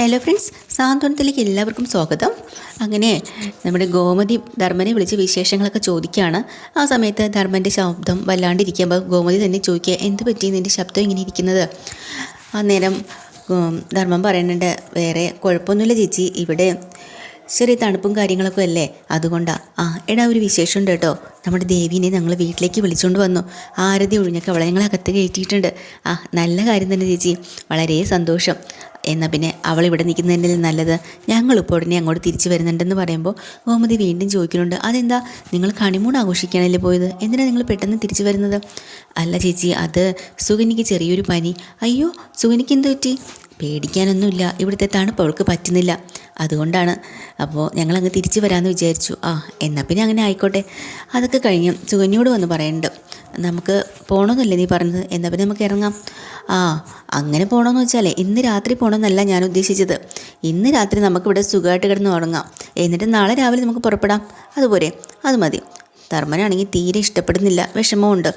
Hello friends സാന്ത്വനത്തിലേക്ക് എല്ലാവർക്കും സ്വാഗതം. അങ്ങനെ നമ്മുടെ ഗോമതി ധർമ്മനെ വിളിച്ച് വിശേഷങ്ങളൊക്കെ ചോദിക്കുകയാണ്. ആ സമയത്ത് ധർമ്മന്റെ ശബ്ദം വല്ലാണ്ടിരിക്കുമ്പോൾ ഗോമതി തന്നെ ചോദിക്കുക എന്ത് പറ്റി? നിന്റെ ശബ്ദം ഇങ്ങനെ ഇരിക്കുന്നത്? ആ നേരം ധർമ്മം പറയുന്നുണ്ട് വേറെ കുഴപ്പമൊന്നുമില്ല ചേച്ചി. ഇവിടെ ചെറിയ തണുപ്പും കാര്യങ്ങളൊക്കെ അല്ലേ? അതുകൊണ്ടാണ് ആ എടാ ഒരു വിശേഷമുണ്ട് കേട്ടോ. നമ്മുടെ ദേവീനെ ഞങ്ങൾ വീട്ടിലേക്ക് വിളിച്ചുകൊണ്ട് വന്നു. ആരതി ഒഴിഞ്ഞൊക്കെ അവളെ ഞങ്ങൾ അകത്ത് കയറ്റിയിട്ടുണ്ട്. ആ നല്ല കാര്യം തന്നെ ചേച്ചി. വളരെ സന്തോഷം. എന്നാൽ പിന്നെ അവൾ ഇവിടെ നിൽക്കുന്നതിന്റെ നല്ലത്? ഞങ്ങളിപ്പോൾ ഉടനെ അങ്ങോട്ട് തിരിച്ചു വരുന്നുണ്ടെന്ന് പറയുമ്പോൾ ഗോമതി വീണ്ടും ചോദിക്കുന്നുണ്ട് അതെന്താ? നിങ്ങൾ കണിമൂൺ ആഘോഷിക്കാനല്ലേ പോയത്? എന്തിനാണ് നിങ്ങൾ പെട്ടെന്ന് തിരിച്ചു വരുന്നത്? അല്ല ചേച്ചി അത് സുഗനിക്ക് ചെറിയൊരു പനി. അയ്യോ സുഗനിക്ക് എന്ത് പറ്റി? പേടിക്കാനൊന്നുമില്ല. ഇവിടുത്തെ തണുപ്പ് അവൾക്ക് പറ്റുന്നില്ല. അതുകൊണ്ടാണ് അപ്പോൾ ഞങ്ങളങ്ങ് തിരിച്ചു വരാമെന്ന് വിചാരിച്ചു. ആ എന്നാൽ പിന്നെ അങ്ങനെ ആയിക്കോട്ടെ. അതൊക്കെ കഴിഞ്ഞ് സുകന്യോട് വന്ന് പറയുന്നുണ്ട് നമുക്ക് പോകണമെന്നല്ലേ നീ പറഞ്ഞത്? എന്നാൽ പിന്നെ നമുക്ക് ഇറങ്ങാം. ആ അങ്ങനെ പോകണമെന്ന് വെച്ചാലേ ഇന്ന് രാത്രി പോകണമെന്നല്ല ഞാൻ ഉദ്ദേശിച്ചത്. ഇന്ന് രാത്രി നമുക്കിവിടെ സുഖമായിട്ട് കിടന്ന് ഉറങ്ങാം. എന്നിട്ട് നാളെ രാവിലെ നമുക്ക് പുറപ്പെടാം. അതുപോലെ അത് മതി. ധർമ്മനാണെങ്കിൽ തീരെ ഇഷ്ടപ്പെടുന്നില്ല വിഷമമുണ്ട്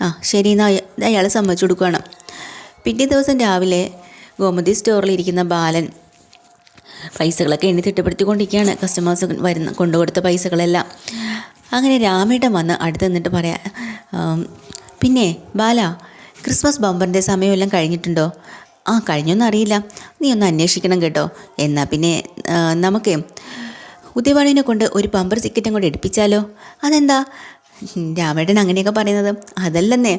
ആ ശരി എന്നാൽ അയാൾ സമ്മതിച്ചു കൊടുക്കുകയാണ് പിറ്റേ ദിവസം രാവിലെ ഗോമതി സ്റ്റോറിൽ ഇരിക്കുന്ന ബാലൻ പൈസകളൊക്കെ എണ്ണി തിട്ടപ്പെടുത്തിക്കൊണ്ടിരിക്കുകയാണ്. കസ്റ്റമേഴ്സ് വരുന്ന കൊണ്ടുകൊടുത്ത പൈസകളെല്ലാം. അങ്ങനെ രാമേട്ടൻ വന്ന് അടുത്ത് നിന്നിട്ട് പറയാം പിന്നെ ബാല ക്രിസ്മസ് ബമ്പറിന്റെ സമയമെല്ലാം കഴിഞ്ഞിട്ടുണ്ടോ? ആ കഴിഞ്ഞൊന്നറിയില്ല നീ ഒന്ന് അന്വേഷിക്കണം കേട്ടോ. എന്നാൽ പിന്നെ നമുക്ക് ഉദയവാണിനെ കൊണ്ട് ഒരു ബമ്പർ ടിക്കറ്റും കൂടെ എടുപ്പിച്ചാലോ? അതെന്താ? രാമേട്ടൻ അങ്ങനെയൊക്കെ പറയുന്നത്. അതല്ലെന്നേ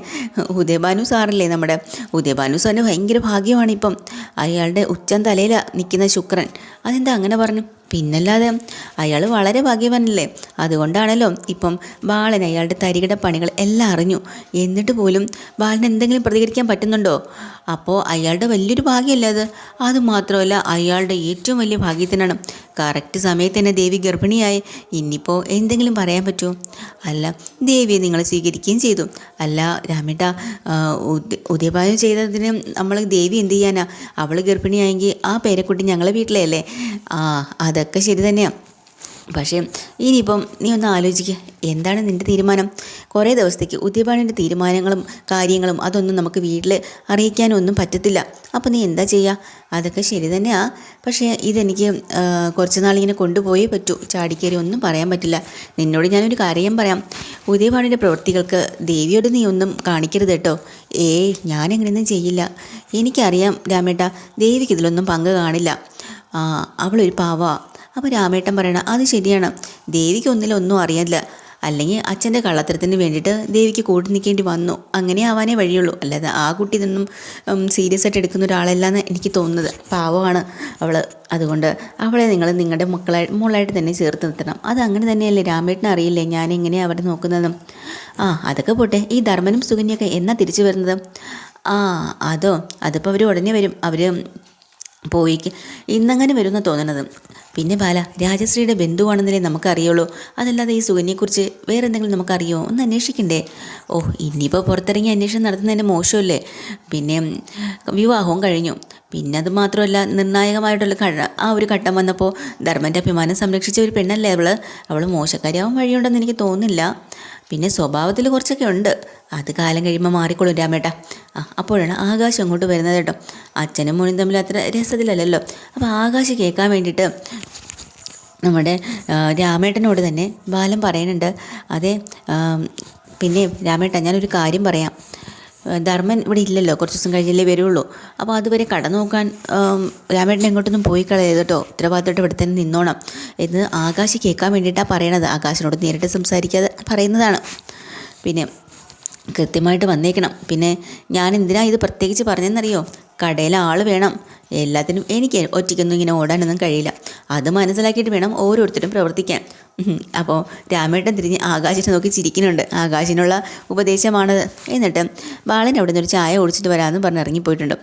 ഉദയഭാനു സാറല്ലേ നമ്മുടെ. ഉദയഭാനു സാറിന് ഭയങ്കര ഭാഗ്യമാണ് ഇപ്പം. അയാളുടെ ഉച്ചം തലയിൽ നിൽക്കുന്ന ശുക്രൻ. അതെന്താ അങ്ങനെ പറഞ്ഞു? പിന്നല്ലാതെ അയാൾ വളരെ ഭാഗ്യവാനല്ലേ? അതുകൊണ്ടാണല്ലോ ഇപ്പം ബാലൻ അയാളുടെ തരികിട പണികൾ എല്ലാം അറിഞ്ഞു. എന്നിട്ട് പോലും ബാലൻ എന്തെങ്കിലും പ്രതികരിക്കാൻ പറ്റുന്നുണ്ടോ? അപ്പോൾ അയാളുടെ വലിയൊരു ഭാഗ്യമല്ല അത്? അത് മാത്രമല്ല അയാളുടെ ഏറ്റവും വലിയ ഭാഗ്യത്തിനാണ്. കറക്റ്റ് സമയത്ത് തന്നെ ദേവി ഗർഭിണിയായി. ഇനിയിപ്പോൾ എന്തെങ്കിലും പറയാൻ പറ്റുമോ? അല്ല ദേവിയെ നിങ്ങൾ സ്വീകരിക്കുകയും ചെയ്തു. അല്ല രാമേട്ട ഉദയപായം ചെയ്തതിന് നമ്മൾ ദേവി എന്ത് ചെയ്യാനാ? അവൾ ഗർഭിണിയായെങ്കിൽ ആ പേരക്കുട്ടി ഞങ്ങളെ വീട്ടിലേ അല്ലേ ആ അതൊക്കെ ശരി തന്നെയാണ് പക്ഷേ ഇനിയിപ്പം നീ ഒന്ന് ആലോചിക്കുക എന്താണ് നിന്റെ തീരുമാനം? കുറേ ദിവസത്തേക്ക് ഉദ്യപാണിന്റെ തീരുമാനങ്ങളും കാര്യങ്ങളും അതൊന്നും നമുക്ക് വീട്ടിൽ അറിയിക്കാനൊന്നും പറ്റത്തില്ല. അപ്പോൾ നീ എന്താ ചെയ്യുക അതൊക്കെ ശരി തന്നെയാണ് പക്ഷേ ഇതെനിക്ക് കുറച്ച് നാളിങ്ങനെ കൊണ്ടുപോയേ പറ്റൂ. ചാടിക്കേരി ഒന്നും പറയാൻ പറ്റില്ല. നിന്നോട് ഞാനൊരു കാര്യം പറയാം. ഉദയപാണിന്റെ പ്രവൃത്തികൾക്ക് ദേവിയോട് നീ ഒന്നും കാണിക്കരുത് കേട്ടോ. ഏയ് ഞാനങ്ങനെയൊന്നും ചെയ്യില്ല. എനിക്കറിയാം രാമേട്ട ദേവിക്ക് ഇതിലൊന്നും പങ്ക് കാണില്ല. അവളൊരു പാവാ. അപ്പോൾ രാമേട്ടൻ പറയണ അത് ശരിയാണ്. ദേവിക്ക് ഒന്നിലൊന്നും ഒന്നും അറിയാനില്ല. അല്ലെങ്കിൽ അച്ഛന്റെ കള്ളത്തരത്തിന് വേണ്ടിയിട്ട് ദേവിക്ക് കൂട്ടി നിൽക്കേണ്ടി വന്നു. അങ്ങനെ ആവാനേ വഴിയുള്ളൂ. അല്ലാതെ ആ കുട്ടി ഇതൊന്നും സീരിയസ് ആയിട്ട് എടുക്കുന്ന ഒരാളല്ലെന്ന് എനിക്ക് തോന്നുന്നത്. പാവമാണ് അവൾ അതുകൊണ്ട് അവളെ നിങ്ങൾ നിങ്ങളുടെ മക്കളായി മോളായിട്ട് തന്നെ ചേർത്ത് നിർത്തണം. അത് അങ്ങനെ തന്നെയല്ലേ? രാമേട്ടൻ അറിയില്ലേ? ഞാൻ എങ്ങനെയാണ് അവരെ നോക്കുന്നത് ആ അതൊക്കെ പോട്ടെ. ഈ ധർമ്മനും സുകന്യൊക്കെ എന്നാ തിരിച്ചു വരുന്നത്? ആ അതോ അതിപ്പോൾ അവർ ഉടനെ വരും. അവർ പോയിക്ക്. ഇന്നങ്ങനെ വരുന്ന തോന്നണത്. പിന്നെ ബാല രാജശ്രീയുടെ ബന്ധുവാണെന്നല്ലേ നമുക്കറിയുള്ളൂ. അതല്ലാതെ ഈ സുകന്യെക്കുറിച്ച് വേറെ എന്തെങ്കിലും നമുക്കറിയോ? ഒന്ന് അന്വേഷിക്കണ്ടേ? ഓ ഇനിയിപ്പോൾ പുറത്തിറങ്ങി അന്വേഷണം നടത്തുന്നതിന് മോശമല്ലേ? പിന്നെ വിവാഹവും കഴിഞ്ഞു. പിന്നെ അത് മാത്രമല്ല നിർണായകമായിട്ടുള്ള ആ ഒരു ഘട്ടം വന്നപ്പോൾ ധർമ്മന്റെ അഭിമാനം സംരക്ഷിച്ച ഒരു പെണ്ണല്ലേ അവൾ അവൾ മോശക്കാരിയാവാൻ വഴിയുണ്ടെന്ന് എനിക്ക് തോന്നുന്നില്ല. പിന്നെ സ്വഭാവത്തിൽ കുറച്ചൊക്കെ ഉണ്ട്. അത് കാലം കഴിയുമ്പോൾ മാറിക്കൊള്ളും രാമേട്ട. ആ അപ്പോഴാണ് ആകാശം അങ്ങോട്ട് വരുന്നത് കേട്ടോ. അച്ഛനും മോനും തമ്മിൽ അത്ര രസത്തിലല്ലല്ലോ. അപ്പോൾ ആകാശ് കേൾക്കാൻ വേണ്ടിയിട്ട് നമ്മുടെ രാമേട്ടനോട് തന്നെ ബാലൻ പറയുന്നുണ്ട്. അതെ പിന്നെ രാമേട്ട ഞാനൊരു കാര്യം പറയാം. ധർമ്മൻ ഇവിടെ ഇല്ലല്ലോ കുറച്ച് ദിവസം കഴിഞ്ഞല്ലേ വരുള്ളൂ. അപ്പോൾ അതുവരെ കട നോക്കാൻ രാമേട്ടൻ എങ്ങോട്ടൊന്നും പോയി കളയരുത് കേട്ടോ. ഉത്തരവാദിത്തോട്ട് ഇവിടെ തന്നെ നിന്നോണം എന്ന് ആകാശ് കേൾക്കാൻ വേണ്ടിയിട്ടാണ് പറയണത്. ആകാശിനോട് നേരിട്ട് സംസാരിക്കാതെ പറയുന്നതാണ്. പിന്നെ കൃത്യമായിട്ട് വന്നേക്കണം. പിന്നെ ഞാൻ എന്തിനാ ഇത് പ്രത്യേകിച്ച് പറഞ്ഞെന്നറിയോ? കടയിൽ ആൾ വേണം. എല്ലാത്തിനും എനിക്ക് ഒറ്റയ്ക്കൊന്നും ഇങ്ങനെ ഓടാനൊന്നും കഴിയില്ല. അത് മനസ്സിലാക്കിയിട്ട് വേണം ഓരോരുത്തരും പ്രവർത്തിക്കാൻ. അപ്പോൾ രാമേട്ടൻ തിരിഞ്ഞ് ആകാശിനെ നോക്കി ചിരിക്കുന്നുണ്ട്. ആകാശിനുള്ള ഉപദേശമാണ് എന്നിട്ട് ബാലൻ അവിടെ നിന്ന് ഒരു ചായ ഓടിച്ചിട്ട് വരാമെന്ന് പറഞ്ഞ് ഇറങ്ങിപ്പോയിട്ടുണ്ട്.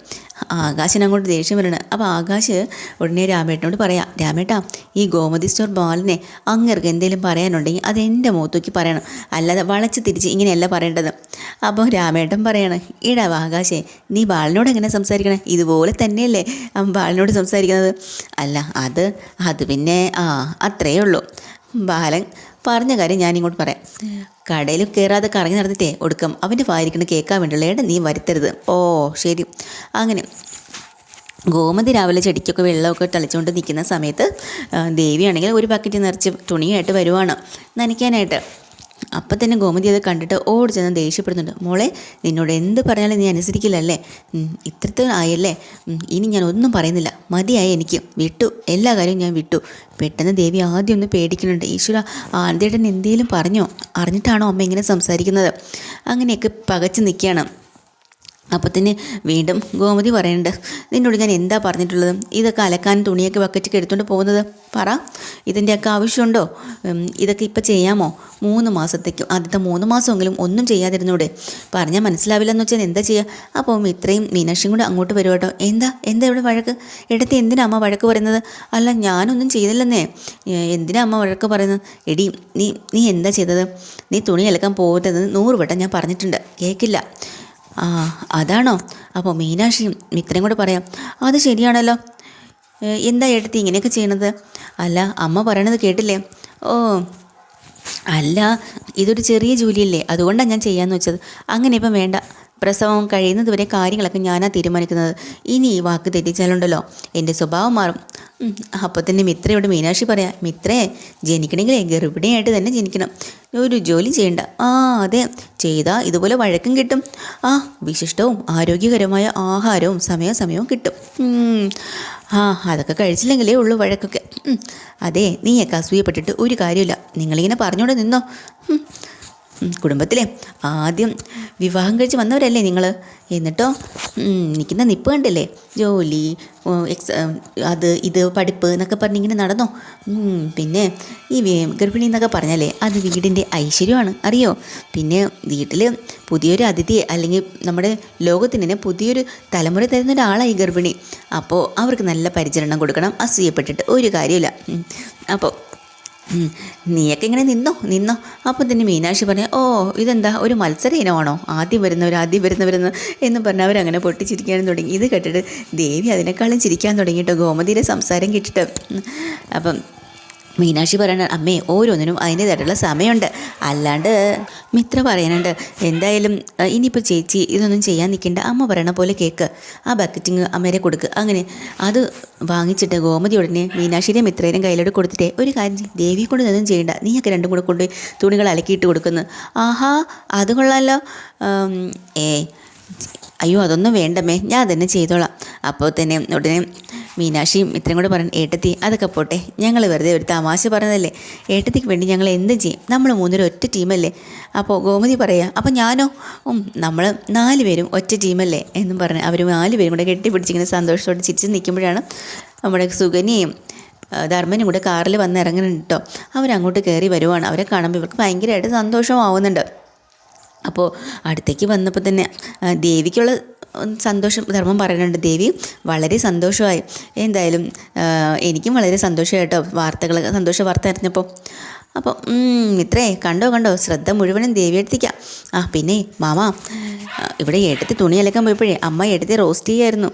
ആകാശിന് അങ്ങോട്ട് ദേഷ്യം വരണം അപ്പോൾ ആകാശ് ഉടനെ രാമേട്ടനോട് പറയാം രാമേട്ടാ ഈ ഗോമതി സ്റ്റോർ ബാലിനെ അങ്ങർക്ക് എന്തെങ്കിലും പറയാനുണ്ടെങ്കിൽ അത് എന്റെ മുഖത്തേക്ക് പറയണം. അല്ലാതെ വളച്ച് തിരിച്ച് ഇങ്ങനെയല്ല പറയേണ്ടത്. അപ്പോൾ രാമേട്ടൻ പറയാണ് ഇടാ ആകാശേ നീ ബാളിനോട് എങ്ങനെ സംസാരിക്കണേ? ഇതുപോലെ തന്നെയല്ലേ ബാലിനോട് സംസാരിക്കുന്നത്. അല്ല അത് അത് പിന്നെ ആ അത്രയേ ഉള്ളൂ. ബാലൻ പറഞ്ഞ കാര്യം ഞാൻ ഇങ്ങോട്ട് പറയാം. കടയിൽ കയറാതെ കറങ്ങി നടന്നിട്ടേ ഒടുക്കം അവന്റെ വായിരിക്കണ കേൾക്കാൻ വേണ്ടിയുള്ള ഏട നീ വരുത്തരുത്. ഓ ശരി. അങ്ങനെ ഗോമതി രാവിലെ ചെടിക്കൊക്കെ വെള്ളമൊക്കെ തളിച്ചുകൊണ്ട് നിൽക്കുന്ന സമയത്ത് ദേവിയാണെങ്കിൽ ഒരു പാക്കറ്റ് നിറച്ച് തുണിയായിട്ട് വരുവാണ് നനയ്ക്കാനായിട്ട്. അപ്പം തന്നെ ഗോമതി അത് കണ്ടിട്ട് ഓടി ചെന്ന് ദേഷ്യപ്പെടുന്നുണ്ട്. മോളെ നിന്നോട് എന്ത് പറഞ്ഞാലും നീ അനുസരിക്കില്ലല്ലേ? ഇത്രത്തെ ആയല്ലേ? ഇനി ഞാൻ ഒന്നും പറയുന്നില്ല. മതിയായി എനിക്ക്. വിട്ടു. എല്ലാ കാര്യവും ഞാൻ വിട്ടു. പെട്ടെന്ന് ദേവി ആദ്യം ഒന്ന് പേടിക്കുന്നുണ്ട്. ഈശ്വര ആനന്ദേട്ടൻ എന്തെങ്കിലും പറഞ്ഞോ? അറിഞ്ഞിട്ടാണോ അമ്മ ഇങ്ങനെ സംസാരിക്കുന്നത്? അങ്ങനെയൊക്കെ പകച്ചു നിൽക്കുകയാണ്. അപ്പോൾ തന്നെ വീണ്ടും ഗോമതി പറയുന്നുണ്ട് നിന്നോട് ഞാൻ എന്താ പറഞ്ഞിട്ടുള്ളത്? ഇതൊക്കെ അലക്കാൻ തുണിയൊക്കെ ബക്കറ്റൊക്കെ എടുത്തുകൊണ്ട് പോകുന്നത്? പറ. ഇതിന്റെയൊക്കെ ആവശ്യമുണ്ടോ? ഇതൊക്കെ ഇപ്പം ചെയ്യാമോ? മൂന്ന് മാസത്തേക്കും ആദ്യത്തെ മൂന്ന് മാസമെങ്കിലും ഒന്നും ചെയ്യാതിരുന്നൂടെ. പറഞ്ഞാൽ മനസ്സിലാവില്ലെന്ന് വെച്ചാൽ എന്താ ചെയ്യുക അപ്പോൾ ഇത്രയും മീനാക്ഷിയും കൂടെ അങ്ങോട്ട് വരും കേട്ടോ. എന്താ? എന്താ ഇവിടെ വഴക്ക്? എടുത്ത് എന്തിനാ അമ്മ വഴക്ക് പറയുന്നത്? അല്ല ഞാനൊന്നും ചെയ്തില്ലെന്നേ. എന്തിനാ അമ്മ വഴക്ക് പറയുന്നത്? എടി നീ നീ എന്താ ചെയ്തത്? നീ തുണി അലക്കാൻ പോകരുതെന്ന് നൂറ് വട്ടം ഞാൻ പറഞ്ഞിട്ടുണ്ട്. കേൾക്കില്ല ആ അതാണോ? അപ്പോൾ മീനാക്ഷിയും മിത്രയും കൂടെ പറയാം. അത് ശരിയാണല്ലോ. എന്താ എടുത്ത് ഇങ്ങനെയൊക്കെ ചെയ്യണത്? അല്ല അമ്മ പറയണത് കേട്ടില്ലേ? ഓ അല്ല ഇതൊരു ചെറിയ ജോലിയല്ലേ? അതുകൊണ്ടാണ് ഞാൻ ചെയ്യാമെന്ന് വെച്ചത്. അങ്ങനെ ഇപ്പം വേണ്ട. പ്രസവം കഴിയുന്നതുവരെ കാര്യങ്ങളൊക്കെ ഞാനാ തീരുമാനിക്കുന്നത്. ഇനി ഈ വാക്ക് തെറ്റിച്ചാലുണ്ടല്ലോ. എന്റെ സ്വഭാവം മാറും. അപ്പോൾ തന്നെ മിത്രയോട് മീനാക്ഷി പറയാം മിത്രേ ജനിക്കണമെങ്കിലേ ഗർഭിണിയായിട്ട് തന്നെ ജനിക്കണം. ഒരു ജോലി ചെയ്യണ്ട. ആ അതെ. ചെയ്താൽ ഇതുപോലെ വഴക്കും കിട്ടും. ആ വിശിഷ്ടവും ആരോഗ്യകരമായ ആഹാരവും സമയാസമയവും കിട്ടും. ആ അതൊക്കെ കഴിച്ചില്ലെങ്കിലേ ഉള്ളൂ വഴക്കൊക്കെ. അതെ നീയൊക്കെ അസൂയപ്പെട്ടിട്ട് ഒരു കാര്യമില്ല നിങ്ങളിങ്ങനെ പറഞ്ഞുകൊണ്ട് നിന്നോ. കുടുംബത്തിലെ ആദ്യം വിവാഹം കഴിച്ച് വന്നവരല്ലേ നിങ്ങൾ എന്നിട്ടോ? നിൽക്കുന്ന നിപ്പ് കണ്ടില്ലേ? ജോലി എക്സ് അത് ഇത് പഠിപ്പ് എന്നൊക്കെ പറഞ്ഞ് ഇങ്ങനെ നടന്നോ? പിന്നെ ഈ ഗർഭിണി എന്നൊക്കെ പറഞ്ഞാലേ അത് വീടിന്റെ ഐശ്വര്യമാണ്. അറിയോ? പിന്നെ വീട്ടിൽ പുതിയൊരു അതിഥിയെ അല്ലെങ്കിൽ നമ്മുടെ ലോകത്തിന് തന്നെ പുതിയൊരു തലമുറ തരുന്ന ഒരാളായി ഗർഭിണി. അപ്പോൾ അവർക്ക് നല്ല പരിചരണം കൊടുക്കണം. അസൂയപ്പെട്ടിട്ട് ഒരു കാര്യമില്ല അപ്പോൾ. നീയൊക്കെ ഇങ്ങനെ നിന്നോ നിന്നോ. അപ്പോൾ തന്നെ മീനാക്ഷി പറഞ്ഞു ഓ ഇതെന്താ? ഒരു മത്സര ഇനമാണോ? ആദ്യം വരുന്നവർ ആദ്യം വരുന്നവരെന്ന് എന്ന് പറഞ്ഞ് അവരങ്ങനെ പൊട്ടിച്ചിരിക്കാനും തുടങ്ങി. ഇത് കേട്ടിട്ട് ദേവി അതിനേക്കാളും ചിരിക്കാൻ തുടങ്ങിയിട്ടോ ഗോമതിയുടെ സംസാരം കേട്ടിട്ട്. അപ്പം മീനാക്ഷി പറയണ അമ്മേ ഓരോന്നിനും അതിന്റേതായിട്ടുള്ള സമയമുണ്ട്. അല്ലാണ്ട് മിത്ര പറയാനുണ്ട് എന്തായാലും ഇനിയിപ്പോൾ ചേച്ചി ഇതൊന്നും ചെയ്യാൻ നിൽക്കേണ്ട. അമ്മ പറയണ പോലെ കേക്ക്. ആ ബക്കറ്റിങ് അമ്മേരെ കൊടുക്കുക അങ്ങനെ അത് വാങ്ങിച്ചിട്ട് ഗോമതി ഉടനെ മീനാക്ഷിയുടെയും മിത്രയുടെയും കയ്യിലോട്ട് കൊടുത്തിട്ടേ ഒരു കാര്യം ദേവി ദേവിയെ കൊണ്ട് ഇതൊന്നും ചെയ്യണ്ട. നീയൊക്കെ രണ്ടും കൂടെ കൊണ്ട് തുണികൾ അലക്കിയിട്ട് കൊടുക്കുന്നു. ആഹാ അത് കൊള്ളാമല്ലോ ഏ അയ്യോ അതൊന്നും വേണ്ടമേ ഞാൻ തന്നെ ചെയ്തോളാം. അപ്പോൾ തന്നെ ഉടനെ മീനാക്ഷിയും ഇത്രയും കൂടെ പറഞ്ഞു ഏട്ടത്തി അതൊക്കെ പോട്ടെ. ഞങ്ങൾ വെറുതെ ഒരു തമാശ പറഞ്ഞതല്ലേ? ഏട്ടത്തിക്ക് വേണ്ടി ഞങ്ങൾ എന്തും ചെയ്യും. നമ്മൾ മൂന്നൊരു ഒറ്റ ടീമല്ലേ? അപ്പോൾ ഗോമതി പറയുക അപ്പോൾ ഞാനോ? നമ്മൾ നാല് പേരും ഒറ്റ ടീമല്ലേ? എന്നും പറഞ്ഞ് അവർ നാല് പേരും കൂടെ കെട്ടിപ്പിടിച്ചിങ്ങനെ സന്തോഷത്തോടെ ചിരിച്ച് നിൽക്കുമ്പോഴാണ് നമ്മുടെ സുഗനിയും ധർമ്മനും കൂടെ കാറിൽ വന്ന് ഇറങ്ങുന്നുണ്ട് കേട്ടോ അവരങ്ങോട്ട് കയറി വരുവാണ്. അവരെ കാണുമ്പോൾ ഇവർക്ക് ഭയങ്കരമായിട്ട് സന്തോഷമാവുന്നുണ്ട്. അപ്പോൾ അടുത്തേക്ക് വന്നപ്പോൾ തന്നെ ദേവിക്കുള്ള സന്തോഷം ധർമ്മം പറയുന്നുണ്ട് ദേവി വളരെ സന്തോഷമായി. എന്തായാലും എനിക്കും വളരെ സന്തോഷമായി കേട്ടോ വാർത്തകൾ സന്തോഷ വാർത്ത അറിഞ്ഞപ്പോൾ. അപ്പോൾ ഇത്രേ കണ്ടോ കണ്ടോ ശ്രദ്ധ മുഴുവനും ദേവി എടുത്തിക്കാം ആ പിന്നെ മാമ ഇവിടെ ഏട്ടത്തി തുണി അലക്കാൻ പോയപ്പോഴേ അമ്മ ഏട്ടത്തി റോസ്റ്റ് ചെയ്യായിരുന്നു.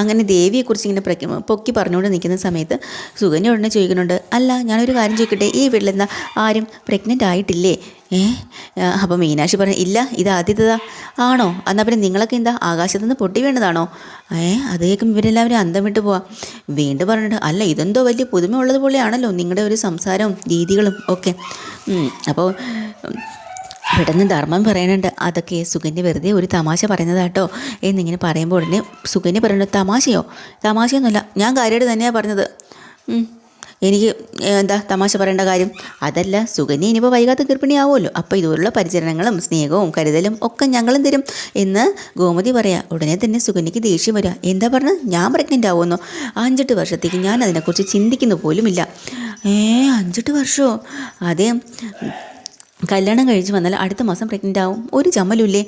അങ്ങനെ ദേവിയെക്കുറിച്ച് ഇങ്ങനെ പ്രഖ്യ പൊക്കി പറഞ്ഞുകൊണ്ട് നിൽക്കുന്ന സമയത്ത് സുഗന്യ ഉടനെ ചോദിക്കുന്നുണ്ട് അല്ല ഞാനൊരു കാര്യം ചോദിക്കട്ടെ ഈ വീട്ടിലെന്താ? ആരും പ്രഗ്നന്റ് ആയിട്ടില്ലേ? ഏ? അപ്പോൾ മീനാക്ഷി പറഞ്ഞു ഇല്ല ഇത് ആദ്യത്തേതാ. ആണോ? എന്നാൽ പിന്നെ നിങ്ങളൊക്കെ എന്താ ആകാശത്ത് നിന്ന് പൊട്ടി വീണതാണോ? ഏ അത് കേൾക്കും ഇവരെല്ലാവരും അന്തം വിട്ട് പോവാം. വീണ്ടും പറഞ്ഞിട്ട് അല്ല ഇതെന്തോ വലിയ പുതുമ ഉള്ളത് പോലെയാണല്ലോ നിങ്ങളുടെ ഒരു സംസാരവും രീതികളും ഒക്കെ. അപ്പോൾ പെട്ടെന്ന് ധർമ്മം പറയുന്നുണ്ട് അതൊക്കെ സുകന്യ വെറുതെ ഒരു തമാശ പറയുന്നതാട്ടോ. എന്നിങ്ങനെ പറയുമ്പോൾ ഉടനെ സുകന്യ പറയുന്നത് തമാശയോ? തമാശയൊന്നുമല്ല ഞാൻ കാര്യമായിട്ട് തന്നെയാണ് പറഞ്ഞത്. എനിക്ക് എന്താ തമാശ പറയേണ്ട കാര്യം? അതല്ല സുകന്യ ഇനിയിപ്പോൾ വൈകാത്ത ഗർഭിണിയാവുമല്ലോ. അപ്പോൾ ഇതുപോലുള്ള പരിചരണങ്ങളും സ്നേഹവും കരുതലും ഒക്കെ ഞങ്ങളും തരും. എന്ന് ഗോമതി പറയാ ഉടനെ തന്നെ സുകന്യക്ക് ദേഷ്യം വരിക എന്താ പറഞ്ഞത് ഞാൻ പ്രഗ്നന്റ് ആവുമെന്നോ? അഞ്ചെട്ട് വർഷത്തേക്ക് ഞാൻ അതിനെക്കുറിച്ച് ചിന്തിക്കുന്നു പോലുമില്ല. ഏ അഞ്ചെട്ട് വർഷമോ അതെ. കല്യാണം കഴിച്ച് വന്നാൽ അടുത്ത മാസം പ്രഗ്നന്റ് ആവും. ഒരു ചമ്മലുമില്ലേ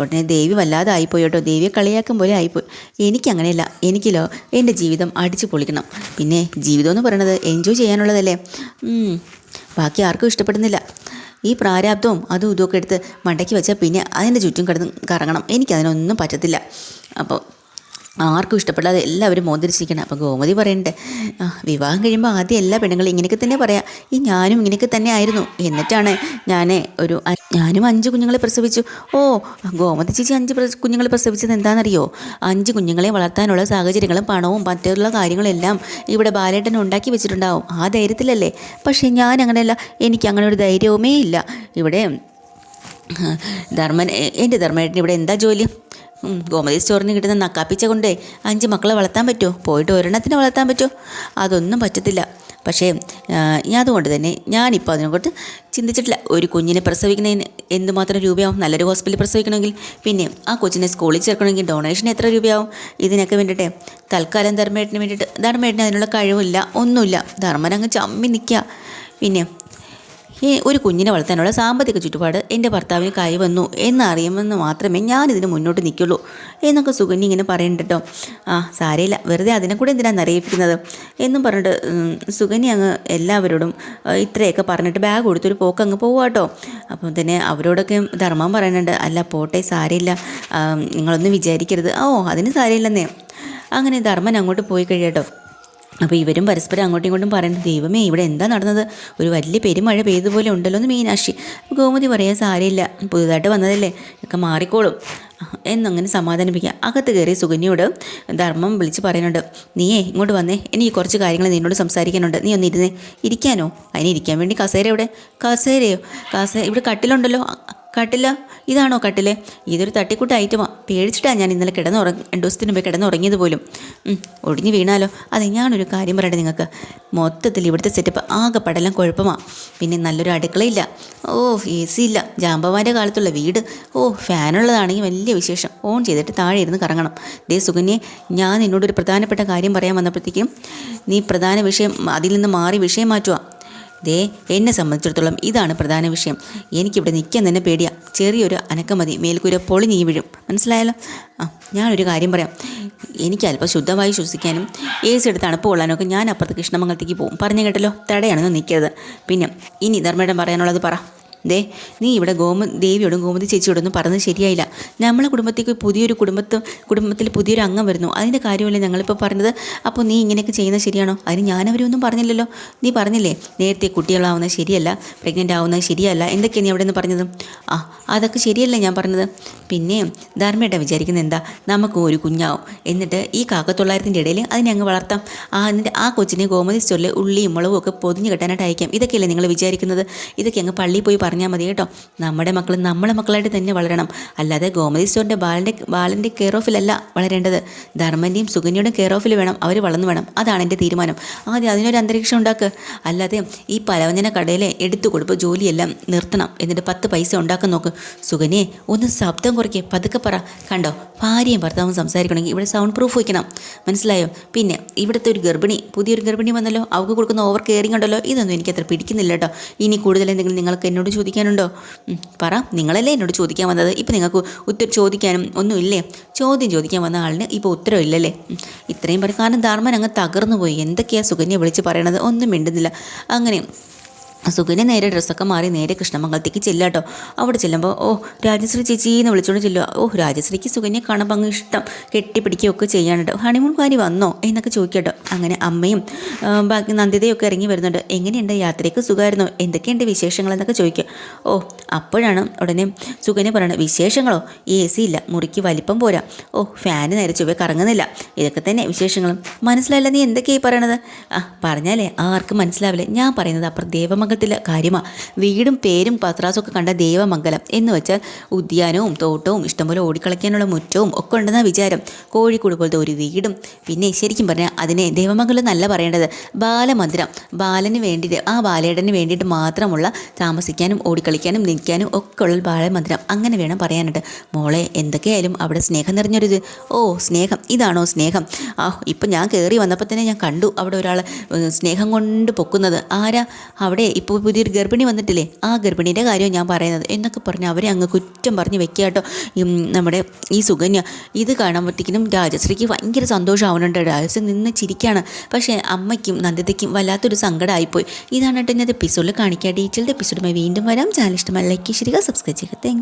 ഉടനെ ദേവി വല്ലാതെ ആയിപ്പോയി കേട്ടോ ദേവിയെ കളിയാക്കും പോലെ ആയിപ്പോയി. എനിക്കങ്ങനെയല്ല. എനിക്കില്ലോ എന്റെ ജീവിതം അടിച്ചു പൊളിക്കണം. പിന്നെ ജീവിതം എന്ന് പറയണത് എൻജോയ് ചെയ്യാനുള്ളതല്ലേ? ബാക്കി ആർക്കും ഇഷ്ടപ്പെടുന്നില്ല. ഈ പ്രാരാബ്ദവും അതും ഇതുമൊക്കെ എടുത്ത് മണ്ടയ്ക്ക് വെച്ചാൽ പിന്നെ അതിന്റെ ചുറ്റും കിടന്ന് കറങ്ങണം. എനിക്കതിനൊന്നും പറ്റത്തില്ല. അപ്പോൾ ആർക്കും ഇഷ്ടപ്പെടാതെ എല്ലാവരും മോതിരിച്ചിരിക്കണം. അപ്പോൾ ഗോമതി പറയണ്ടേ വിവാഹം കഴിയുമ്പോൾ ആദ്യം എല്ലാ പെണ്ണുങ്ങളും ഇങ്ങനെയൊക്കെ തന്നെ പറയാം. ഈ ഞാനും ഇങ്ങനെയൊക്കെ തന്നെ ആയിരുന്നു. എന്നിട്ടാണ് ഞാൻ ഒരു ഞാനും അഞ്ച് കുഞ്ഞുങ്ങളെ പ്രസവിച്ചു. ഓ ഗോമതി ചേച്ചി അഞ്ച് കുഞ്ഞുങ്ങളെ പ്രസവിച്ചത് എന്താണെന്നറിയോ? അഞ്ച് കുഞ്ഞുങ്ങളെ വളർത്താനുള്ള സാഹചര്യങ്ങളും പണവും മറ്റുള്ള കാര്യങ്ങളെല്ലാം ഇവിടെ ബാലേട്ടൻ ഉണ്ടാക്കി വെച്ചിട്ടുണ്ടാവും. ആ ധൈര്യത്തിലല്ലേ? പക്ഷേ ഞാൻ അങ്ങനെയല്ല എനിക്ക് അങ്ങനെ ഒരു ധൈര്യവുമേ ഇല്ല. ഇവിടെ ധർമ്മൻ എന്റെ ധർമ്മേട്ടൻ ഇവിടെ എന്താ ജോലി? ഗോമതി സ്റ്റോറിന് കിട്ടുന്ന നക്കാപ്പിച്ച കൊണ്ടേ അഞ്ച് മക്കളെ വളർത്താൻ പറ്റുമോ പോയിട്ട് ഒരെണ്ണത്തിന് വളർത്താൻ പറ്റുമോ അതൊന്നും പറ്റത്തില്ല. പക്ഷേ ഞാൻ അതുകൊണ്ട് തന്നെ ഞാനിപ്പോൾ അതിനെക്കുറിച്ച് ചിന്തിച്ചിട്ടില്ല. ഒരു കുഞ്ഞിനെ പ്രസവിക്കുന്നതിന് എന്തുമാത്രം രൂപയാവും? നല്ലൊരു ഹോസ്പിറ്റലിൽ പ്രസവിക്കണമെങ്കിൽ പിന്നെ ആ കൊച്ചിനെ സ്കൂളിൽ ചേർക്കണമെങ്കിൽ ഡൊണേഷൻ എത്ര രൂപയാവും? ഇതിനൊക്കെ വേണ്ടിയിട്ട് തൽക്കാലം ധർമ്മേട്ടന് വേണ്ടിയിട്ട് ധർമ്മേട്ടന് അതിനുള്ള കഴിവില്ല ഒന്നുമില്ല. ധർമ്മൻ അങ്ങ് ചമ്മി നിൽക്കുക. പിന്നെ ഒരു കുഞ്ഞിനെ വളർത്താനുള്ള സാമ്പത്തിക ചുറ്റുപാട് എന്റെ ഭർത്താവിന് കൈ വന്നു എന്നറിയുമെന്ന് മാത്രമേ ഞാനിതിന് മുന്നോട്ട് നിൽക്കുള്ളൂ എന്നൊക്കെ സുകന്യ ഇങ്ങനെ പറയുന്നുണ്ട് കേട്ടോ. ആ സാരയില്ല. വെറുതെ അതിനെ കൂടെ എന്തിനാണ് അറിയിപ്പിക്കുന്നത്? എന്നും പറഞ്ഞിട്ട് സുഗന്യ അങ്ങ് എല്ലാവരോടും ഇത്രയൊക്കെ പറഞ്ഞിട്ട് ബാഗ് കൊടുത്തൊരു പോക്ക് അങ്ങ് പോവുക കേട്ടോ. അപ്പം തന്നെ അവരോടൊക്കെ ധർമ്മം പറയുന്നുണ്ട്. അല്ല പോട്ടെ സാരയില്ല. നിങ്ങളൊന്നും വിചാരിക്കരുത്. ഓ അതിന് സാരയില്ലെന്നേ. അങ്ങനെ ധർമ്മൻ അങ്ങോട്ട് പോയി കഴിയട്ടോ അപ്പോൾ ഇവരും പരസ്പരം അങ്ങോട്ടും ഇങ്ങോട്ടും പറയുന്നത് ദൈവമേ ഇവിടെ എന്താ നടന്നത്? ഒരു വലിയ പെരുമഴ പെയ്തുപോലെ ഉണ്ടല്ലോ എന്ന് മീനാക്ഷി. ഗോമതി പറയാൻ സാരമില്ല പുതുതായിട്ട് വന്നതല്ലേ ഒക്കെ മാറിക്കോളും. എന്നങ്ങനെ സമാധാനിപ്പിക്കുക. അകത്ത് കയറി സുകന്യോട് ധർമ്മം വിളിച്ച് പറയുന്നുണ്ട് നീയേ ഇങ്ങോട്ട് വന്നേ എനിക്ക് കുറച്ച് കാര്യങ്ങൾ നിന്നോട് സംസാരിക്കാനുണ്ട്. നീ ഒന്ന് ഇരുന്നേ ഇരിക്കാനോ? അതിന് ഇരിക്കാൻ വേണ്ടി കസേര ഇവിടെ കസേരയോ? കസേര ഇവിടെ കട്ടിലുണ്ടല്ലോ കട്ടില? ഇതാണോ കട്ടിൽ? ഇതൊരു തട്ടിക്കൂട്ട ഐറ്റമാണ് പേടിച്ചിട്ടാണ് ഞാൻ ഇന്നലെ കിടന്നുറങ്ങി രണ്ട് ദിവസത്തിന് മുമ്പ് കിടന്നുറങ്ങിയത് പോലും. ഒടിഞ്ഞു വീണാലോ? അതെ ഞാനൊരു കാര്യം പറയട്ടെ നിങ്ങൾക്ക്. മൊത്തത്തിൽ ഇവിടുത്തെ സെറ്റപ്പ് ആകെ പടലം കുഴപ്പമാണ് പിന്നെ നല്ലൊരു അടുക്കളയില്ല. ഓ എ സി ഇല്ല. ജാമ്പവാന്റെ കാലത്തുള്ള വീട്. ഓ ഫാനുള്ളതാണെങ്കിൽ വലിയ വിശേഷം. ഓൺ ചെയ്തിട്ട് താഴെ ഇരുന്ന് കറങ്ങണം. ദേ സുകന്യെ ഞാൻ നിന്നോടൊരു പ്രധാനപ്പെട്ട കാര്യം പറയാൻ വന്നപ്പോഴത്തേക്കും നീ പ്രധാന വിഷയം അതിൽ നിന്ന് മാറി വിഷയം മാറ്റുക ദേ എന്നെ സംബന്ധിച്ചിടത്തോളം ഇതാണ് പ്രധാന വിഷയം. എനിക്കിവിടെ നിൽക്കാൻ തന്നെ പേടിയാ. ചെറിയൊരു അനക്കം മതി. മേൽക്കൂര പൊളി നീ വീഴും. മനസ്സിലായല്ലോ? ആ ഞാനൊരു കാര്യം പറയാം. എനിക്ക് അല്പം ശുദ്ധമായി ശ്വസിക്കാനും എ സി എടുത്ത് തണുപ്പ് കൊള്ളാനൊക്കെ ഞാൻ അപ്പുറത്ത് കൃഷ്ണമംഗലത്തേക്ക് പോകും. പറഞ്ഞു കേട്ടല്ലോ? തടയാണെന്ന് നിൽക്കരുത്. പിന്നെ ഇനി ധർമ്മേടം പറയാനുള്ളത് പറ. ദേ നീ ഇവിടെ ഗോമ ദേവിയോടും ഗോമതി ചേച്ചിയോടൊന്നും പറഞ്ഞത് ശരിയായില്ല. നമ്മളെ കുടുംബത്തേക്ക് പുതിയൊരു കുടുംബത്ത് കുടുംബത്തിൽ പുതിയൊരു അംഗം വരുന്നു. അതിന്റെ കാര്യമല്ലേ ഞങ്ങളിപ്പോൾ പറഞ്ഞത്? അപ്പോൾ നീ ഇങ്ങനെയൊക്കെ ചെയ്യുന്നത് ശരിയാണോ? അതിന് ഞാനവരൊന്നും പറഞ്ഞില്ലല്ലോ. നീ പറഞ്ഞില്ലേ നേരത്തെ കുട്ടികളാവുന്നത് ശരിയല്ല പ്രഗ്നന്റ് ആവുന്നത് ശരിയല്ല എന്തൊക്കെയാണ് നീ അവിടെ നിന്ന് പറഞ്ഞത്? ആ അതൊക്കെ ശരിയല്ല ഞാൻ പറഞ്ഞത്. പിന്നെ ധർമ്മേട്ട വിചാരിക്കുന്നത് എന്താ? നമുക്ക് ഒരു കുഞ്ഞാവും. എന്നിട്ട് ഈ കാക്കത്തൊള്ളായിരത്തിന്റെ ഇടയിൽ അതിനെ അങ്ങ് വളർത്താം. ആ എന്നിട്ട് ആ കൊച്ചിനെ ഗോമതി സ്റ്റോറിൽ ഉള്ളിയും മുളകും ഒക്കെ പൊതിഞ്ഞ് കെട്ടാനായിട്ട് അയക്കാം. ഇതൊക്കെയല്ലേ നിങ്ങൾ വിചാരിക്കുന്നത്? ഇതൊക്കെ അങ്ങ് പള്ളിയിൽ പോയി പറഞ്ഞാൽ മതി കേട്ടോ. നമ്മുടെ മക്കൾ നമ്മളെ മക്കളായിട്ട് തന്നെ വളരണം. അല്ലാതെ ഗോമതി സ്റ്റോറിന്റെ ബാലന്റെ ബാലന്റെ കെയർ ഓഫിലല്ല വളരേണ്ടത്. ധർമ്മന്റെയും സുകന്യയുടെയും കെയർ ഓഫിൽ വേണം. അവർ വളർന്നു വേണം. അതാണ് എന്റെ തീരുമാനം. ആദ്യം അതിനൊരു അന്തരീക്ഷം ഉണ്ടാക്കുക അല്ലാതെ ഈ പലവ്യഞ്ജന കടയിലെ എടുത്തു കൊടുപ്പ് ജോലിയെല്ലാം നിർത്തണം. എന്നിട്ട് പത്ത് പൈസ ഉണ്ടാക്കാൻ നോക്ക്. സുകന്യെ ഒന്ന് ശബ്ദം കുറയ്ക്കുക പതുക്കെ പറ. കണ്ടോ? ഭാര്യയും ഭർത്താവും സംസാരിക്കണമെങ്കിൽ ഇവിടെ സൗണ്ട് പ്രൂഫ് വയ്ക്കണം. മനസ്സിലായോ? പിന്നെ ഇവിടുത്തെ ഒരു ഗർഭിണി പുതിയൊരു ഗർഭിണി വന്നല്ലോ. അവർക്ക് കൊടുക്കുന്ന ഓവർ കെയറിംഗ് ഉണ്ടല്ലോ. ഇതൊന്നും എനിക്ക് അത്ര പിടിക്കുന്നില്ല കേട്ടോ. ഇനി കൂടുതൽ എന്തെങ്കിലും നിങ്ങൾക്ക് എന്നോട് ചോദിക്കാനുണ്ടോ? പറ. നിങ്ങളല്ലേ എന്നോട് ചോദിക്കാൻ വന്നത്? ഇപ്പം നിങ്ങൾക്ക് ഉത്തരം ചോദിക്കാനും ഒന്നുമില്ലേ? ചോദ്യം ചോദിക്കാൻ വന്ന ആളിന് ഇപ്പോൾ ഉത്തരവില്ലല്ലേ? ഇത്രയും പറയും കാരണം ധർമ്മൻ അങ്ങ് തകർന്നു പോയി എന്തൊക്കെയാണ് സുകന്യ വിളിച്ച് പറയണത്? ഒന്നും മിണ്ടുന്നില്ല. അങ്ങനെ സുകന്യ നേരെ ഡ്രസ്സൊക്കെ മാറി നേരെ കൃഷ്ണമംഗലത്തേക്ക് ചെല്ലാട്ടോ അവിടെ ചെല്ലുമ്പോൾ ഓ രാജശ്രീ ചേച്ചി എന്ന് വിളിച്ചുകൊണ്ട് ചെല്ലുക. ഓ രാജശ്രീക്ക് സുഖിനെ കാണുമ്പോൾ അങ്ങ് ഇഷ്ടം. കെട്ടിപ്പിടിക്കുകയൊക്കെ ചെയ്യാനുണ്ട് ഹണിമൂൺ കാരി വന്നോ? എന്നൊക്കെ ചോദിക്കട്ടോ അങ്ങനെ അമ്മയും ബാക്കി നന്ദിതയൊക്കെ ഇറങ്ങി വരുന്നുണ്ട്. എങ്ങനെയുണ്ട്? യാത്രയ്ക്ക് സുഖമായിരുന്നോ? എന്തൊക്കെയുണ്ട് വിശേഷങ്ങൾ? എന്നൊക്കെ ചോദിക്കുക. ഓ അപ്പോഴാണ് ഉടനെ സുഖനെ പറയണത്. വിശേഷങ്ങളോ? എ സി ഇല്ല. മുറിക്ക് വലിപ്പം പോരാ. ഓ ഫാന് നേരെ ചൊവ്വേ കറങ്ങുന്നില്ല. ഇതൊക്കെ തന്നെ വിശേഷങ്ങളും. മനസ്സിലായില്ല. നീ എന്തൊക്കെയായി പറയണത്? ആ പറഞ്ഞാലേ ആർക്കും മനസ്സിലാവില്ല. ഞാൻ പറയുന്നത് അപ്പുറം ദേവമംഗലത്തിലെ കാര്യമാണ് വീടും പേരും പത്രാസും ഒക്കെ കണ്ട ദേവമംഗലം. എന്ന് വെച്ചാൽ ഉദ്യാനവും തോട്ടവും ഇഷ്ടംപോലെ ഓടിക്കളിക്കാനുള്ള മുറ്റവും ഒക്കെ ഉണ്ടെന്ന വിചാരം. കോഴിക്കോട് പോലത്തെ ഒരു വീടും. പിന്നെ ശരിക്കും പറഞ്ഞാൽ അതിനെ ദേവമംഗലം എന്നല്ല പറയേണ്ടത്. ബാലമന്ദിരം. ബാലന് വേണ്ടിയിട്ട് ആ ബാലേടന് വേണ്ടിയിട്ട് മാത്രമുള്ള താമസിക്കാനും ഓടിക്കളിക്കാനും നിൽക്കാനും ഒക്കെ ഉള്ള ബാലമന്ദിരം. അങ്ങനെ വേണം പറയാനായിട്ട്. മോളെ എന്തൊക്കെയായാലും അവിടെ സ്നേഹം നിറഞ്ഞൊരിത്. ഓ സ്നേഹം. ഇതാണോ സ്നേഹം? ആ ഇപ്പം ഞാൻ കയറി വന്നപ്പോൾ തന്നെ ഞാൻ കണ്ടു അവിടെ ഒരാൾ സ്നേഹം കൊണ്ട് പൊക്കുന്നത്. ആരാ? അവിടെ ഇപ്പോൾ പുതിയൊരു ഗർഭിണി വന്നിട്ടില്ലേ? ആ ഗർഭിണീന്റെ കാര്യമാണ് ഞാൻ പറയുന്നത്. എന്നൊക്കെ പറഞ്ഞ് അവരെ അങ്ങ് കുറ്റം പറഞ്ഞ് വെക്കുക കേട്ടോ. നമ്മുടെ ഈ സുകന്യ ഇത് കാണുമ്പോഴത്തേക്കിനും രാജശ്രീക്ക് ഭയങ്കര സന്തോഷമാവുന്നുണ്ട് രാജശ്രീ നിന്ന് ചിരിക്കുകയാണ് പക്ഷേ അമ്മയ്ക്കും നന്ദിതയ്ക്കും വല്ലാത്തൊരു സങ്കടമായിപ്പോയി ഇതാണ് കേട്ടോ ഇന്നത്തെ എപ്പിസോഡിൽ കാണിക്കുക ഡീറ്റെയിൽഡ് എപ്പിസോഡുമായി വീണ്ടും വരാം. ചാനൽ ഇഷ്ടമായി ലൈക്ക് ചെയ്യുക സബ്സ്ക്രൈബ് ചെയ്യുക. താങ്ക്